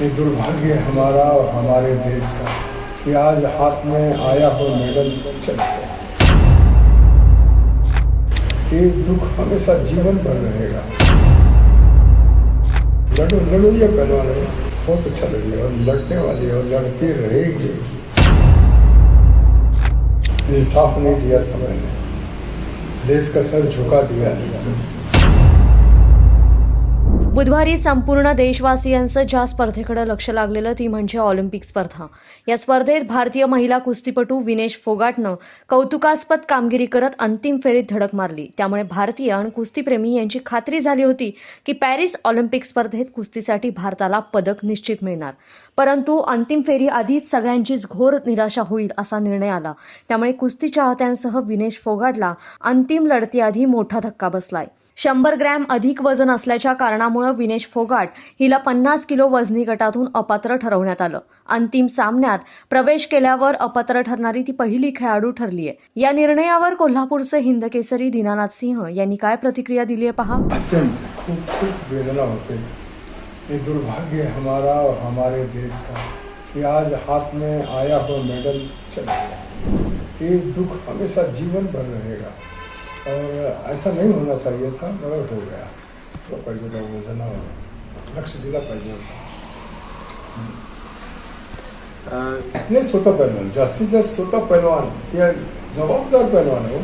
ये दुर्भाग्य हमारा और हमारे देश का कि आज हाथ में आया हो मेडल ये दुख हमेशा जीवन भर रहेगा। लड़ो लड़ो ये पहलवान है। बहुत अच्छा लड़ी और लड़ने वाली और लड़ती रहेगी। इंसाफ नहीं दिया समय ने। देश का सर झुका दिया है। बुधवारी संपूर्ण देशवासियांचं ज्या स्पर्धेकडे लक्ष लागलेलं ती म्हणजे ऑलिम्पिक स्पर्धा. या स्पर्धेत भारतीय महिला कुस्तीपटू विनेश फोगाटनं कौतुकास्पद कामगिरी करत अंतिम फेरीत धडक मारली. त्यामुळे भारतीय आणि कुस्तीप्रेमी यांची खात्री झाली होती की पॅरिस ऑलिम्पिक स्पर्धेत कुस्तीसाठी भारताला पदक निश्चित मिळणार. परंतु अंतिम फेरी आधीच सगळ्यांचीच घोर निराशा होईल असा निर्णय आला. त्यामुळे कुस्ती चाहत्यांसह विनेश फोगाटला अंतिम लढतीआधी मोठा धक्का बसलाय. शंभर ग्रॅम अधिक वजन असल्याच्या कारणामुळे विनेश फोगाट हिला पन्नास किलो वजनी गटातून अपात्र ठरवण्यात आलं. अंतिम सामन्यात प्रवेश केल्यावर अपात्र ठरणारी ती पहिली खेळाडू ठरली आहे या निर्णयावर कोल्हापूरचे हिंदकेसरी दीनानाथ सिंह यांनी काय प्रतिक्रिया दिली आहे पहा? अत्यंत खूप वेदना होते. ये दुर्भाग्य हमारा और हमारे देश का कि आज हाथ में आया हो मेडल चला ये दुख हमेशा जीवन भर रहेगा. और ऐसा नहीं होना चाहिए था मगर हो गया। तो पाहिजे होता वजनावर लक्ष दिला पाहिजे होता नाही स्वतः पैलवान जास्तीत जास्त स्वतः पैलवान ते जबाबदार पैलवान आहे हो.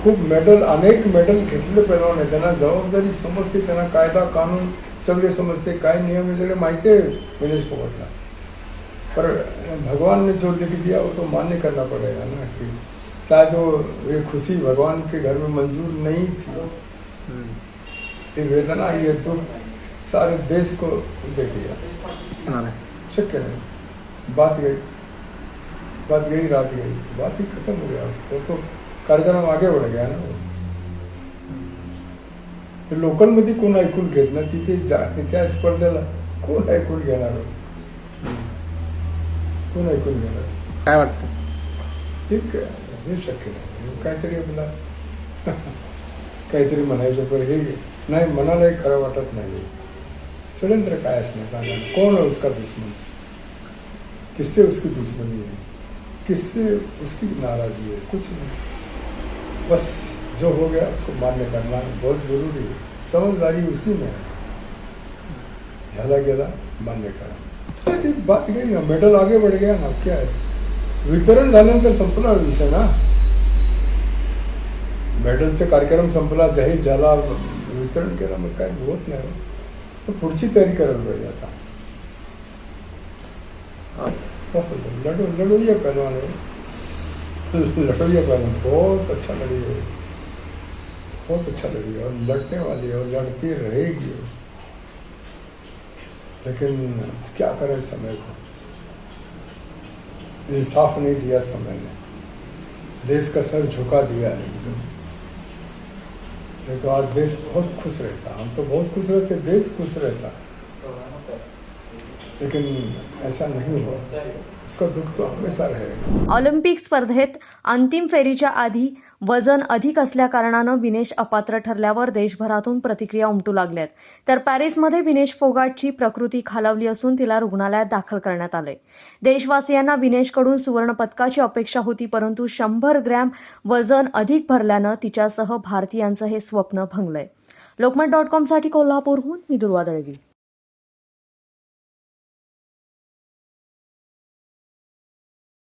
खूप मेडल अनेक मेडल घेतलेले पैलवान आहे त्यांना जबाबदारी समजते त्यांना कायदा कानून सगळे समजते काय नियम आहे सगळे माहिती आहे विनेश फोगटला पर भगवान ने जो लिख दिया वो तो मान्य करना पड़ेगा ना कि शायद वो ये खुशी भगवान के घर में मंजूर नहीं थी। ये वेदना ये दुख सारे देश को दे दिया। शक्य नहीं बात गई। बात गई रात गई। बात ही खत्म हो गया। वो तो कार्यक्रम आगे बढ़ गया ना। ते लोकलमध्ये कोण ऐकून घेत ना तिथे जा त्या स्पर्धेला कोण ऐकून घेणार कोण ऐकून घेणार काय वाटतं? ठीक आहे हे शक्य नाही काहीतरी आपला काहीतरी म्हणायचं पण हे नाही मनालाही खरं वाटत नाही षडयंत्र काय असणार सांगा कौन है उसका दुश्मन किससे उसकी दुश्मनी है किससे उसकी नाराज़गी है कुछ नहीं बस जो हो गया उसको मान्य करना बहुत ज़रूरी है समझदारी उसी में है झाला गेला मान्य करा बात गई ना मेडल आगे बढ़ गया ना क्या है वितरण झाल्यानंतर संपला विषय ना? मेडलचा कार्यक्रम संपला, जाहीर झाला, वितरण केलं, मग काय होत नाही पुढची तयारी करायला पाहिजे आता. बहुत अच्छा लड़ी बहुत अच्छा लड़ी है और लड़ने वाली है और लड़ती रहेगी. लेकिन क्या करें समय को? इंसाफ नहीं दिया समय ने देश का सर झुका दिया है एकदम। नहीं तो आज देश बहुत खुश रहता। हम तो बहुत खुश रहते, देश खुश रहता। लेकिन ऐसा नहीं हुआ। इसका दुख तो हमेशा रहेगा ऑलिम्पिक स्पर्धेत अंतिम फेरीच्या आधी वजन अधिक असल्या कारणानं विनेश अपात्र ठरल्यावर देशभरातून प्रतिक्रिया उमटू लागल्यात. तर पॅरिसमध्ये विनेश फोगाटची प्रकृती खालावली असून तिला रुग्णालयात दाखल करण्यात आलंय. देशवासियांना विनेशकडून सुवर्णपदकाची अपेक्षा होती परंतु शंभर ग्रॅम वजन अधिक भरल्यानं तिच्यासह भारतीयांचं हे स्वप्न भंगलंय. लोकमत डॉट कॉमसाठी कोल्हापूरहून मी दुर्वा दळवी.